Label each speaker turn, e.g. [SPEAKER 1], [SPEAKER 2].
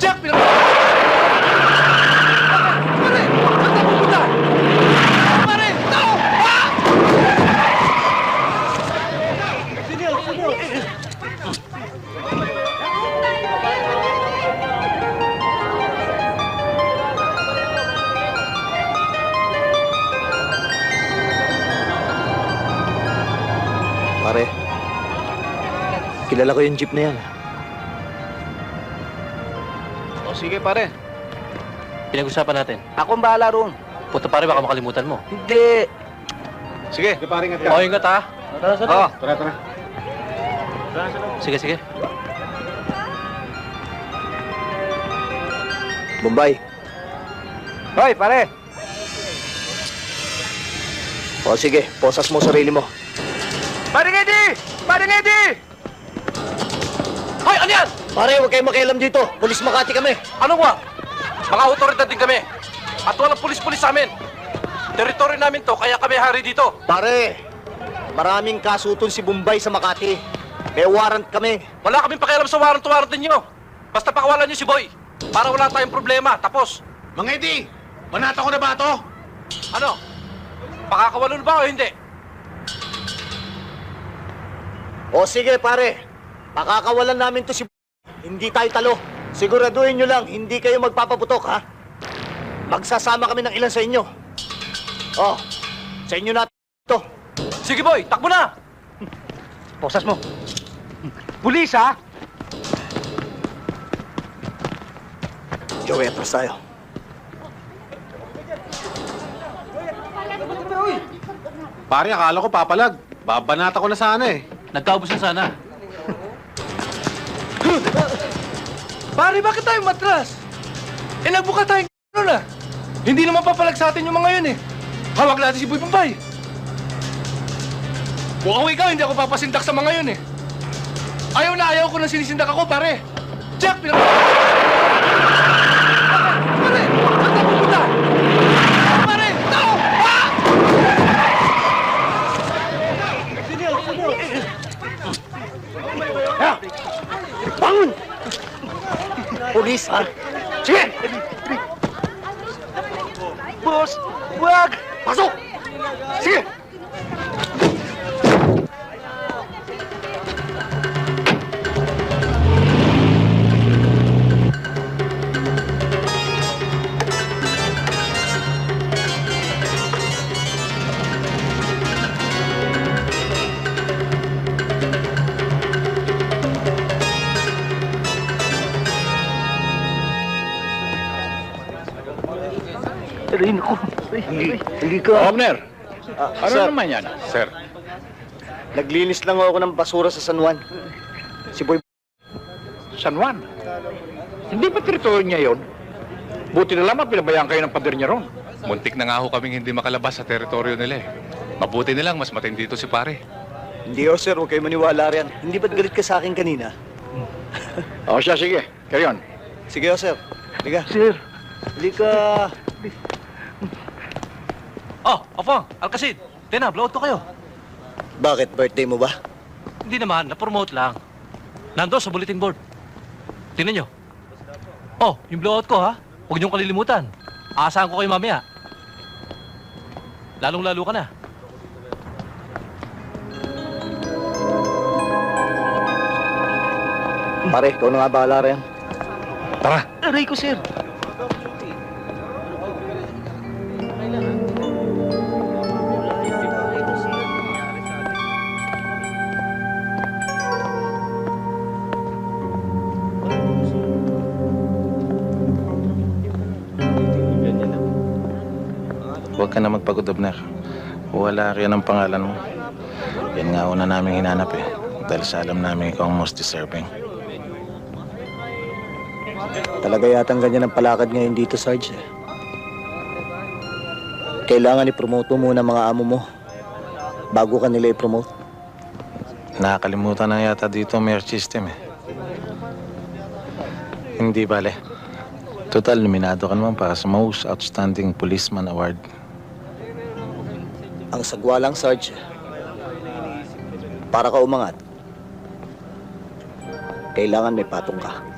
[SPEAKER 1] Jack, pinag... Pare! Saan tayo pupunta? Pare! Tao! Ah!
[SPEAKER 2] Pare, kilala ko yung jeep na yan.
[SPEAKER 1] O sige, pare.
[SPEAKER 3] Pinag-usapan natin.
[SPEAKER 1] Ako ang bahala roon.
[SPEAKER 3] Puta pare, baka makalimutan mo.
[SPEAKER 1] Hindi. Sige.
[SPEAKER 3] O, ingat ha.
[SPEAKER 1] Oo.
[SPEAKER 3] Sige, sige.
[SPEAKER 2] Bombay.
[SPEAKER 1] Hoy, pare.
[SPEAKER 2] O sige, posas mo sarili mo.
[SPEAKER 1] Paring Eddie! Paring Eddie!
[SPEAKER 3] Hoy, ano yan?
[SPEAKER 2] Pare, huwag kayong makialam dito. Pulis Makati kami.
[SPEAKER 3] Ano ba? Mga otoridad din kami. At walang pulis-pulis sa amin. Teritoryo namin to, kaya kami hari dito.
[SPEAKER 2] Pare, maraming kasuton si Bombay sa Makati. May warrant kami.
[SPEAKER 3] Wala kaming pakialam sa warrant-warrant ninyo. Basta pakawalan niyo si Boy. Para wala tayong problema. Tapos,
[SPEAKER 1] Mang Eddie! Manata ko na ba ito?
[SPEAKER 3] ano? Pakakawalan ba o hindi?
[SPEAKER 2] O sige, pare. Pakakawalan namin to si Hindi tayo talo. Siguraduhin nyo lang, hindi kayo magpapaputok, ha? Magsasama kami ng ilan sa inyo. Oh, sa inyo na to.
[SPEAKER 3] Sige Boy, takbo na!
[SPEAKER 1] Posas mo. Pulis, ha?
[SPEAKER 2] Joey, atras tayo.
[SPEAKER 4] Pare, akala ko papalag. Babanata ko na sana eh.
[SPEAKER 3] Nagkaubos na sana.
[SPEAKER 1] Pare, bakit tayo matras? Eh, nagbuka tayong ano na. Hindi naman papalag sa atin yung mga yun eh. Hawag natin si Boy Pampay. Mukhang ikaw, hindi ako papasindak sa mga yun eh. Ayaw na ayaw ko nang sinisindak ako, pare. Jack, pinag... Pare! Saan tayo pupunta? Pare! Tao! Ah!
[SPEAKER 2] Bangon! Pulis, ha?
[SPEAKER 1] Sige! Boss! Wag!
[SPEAKER 2] Pasok!
[SPEAKER 1] Sige! Aray, naku.
[SPEAKER 2] Hindi, hindi ka.
[SPEAKER 5] Abner,
[SPEAKER 2] Ah,
[SPEAKER 5] ano
[SPEAKER 2] sir,
[SPEAKER 5] naman yan? Sir.
[SPEAKER 2] naglinis lang ako ng basura sa San Juan. Si Boy,
[SPEAKER 5] San Juan. Hindi ba teritoryo niya yon? Buti na lamang pinabayaan kayo ng pader niya ron.
[SPEAKER 6] Muntik na nga ho kaming hindi makalabas sa teritoryo nila eh. Mabuti nilang mas matindi dito si pare.
[SPEAKER 2] hindi oh sir, huwag kayo maniwala riyan. Hindi ba't galit ka sa akin kanina?
[SPEAKER 5] O siya, sige. Carry on.
[SPEAKER 2] Sige oh sir, liga.
[SPEAKER 1] Sir.
[SPEAKER 2] Halika.
[SPEAKER 3] Oh, Opong, Alcacid. Tina, blowout ko kayo.
[SPEAKER 2] Bakit, birthday mo ba?
[SPEAKER 3] Hindi naman, na-promote lang. Nando sa bulletin board. Tingnan nyo. Oh, yung blowout ko ha. Huwag niyong kalilimutan. Aasahan ko kayo mamaya. Lalong-lalo ka na.
[SPEAKER 2] Pare, ikaw na nga bahala riyan.
[SPEAKER 5] Tara.
[SPEAKER 1] Aray ko, sir.
[SPEAKER 7] Huwag ka na magpagod, Abner. Wala riyan ang pangalan mo. Yan nga una namin hinanap eh. Dahil sa alam namin ikaw ang most deserving.
[SPEAKER 2] Talaga yatang ganyan ang palakad ngayon dito, Sarge. Kailangan i-promote mo muna mga amo mo bago ka nila i-promote.
[SPEAKER 7] Nakakalimutan na yata dito ang merit system eh. Hindi bale. Total, nominado ka naman para sa Most Outstanding Policeman Award.
[SPEAKER 2] Ang sagwa lang, Sarge. Para ka umangat, kailangan may patong ka.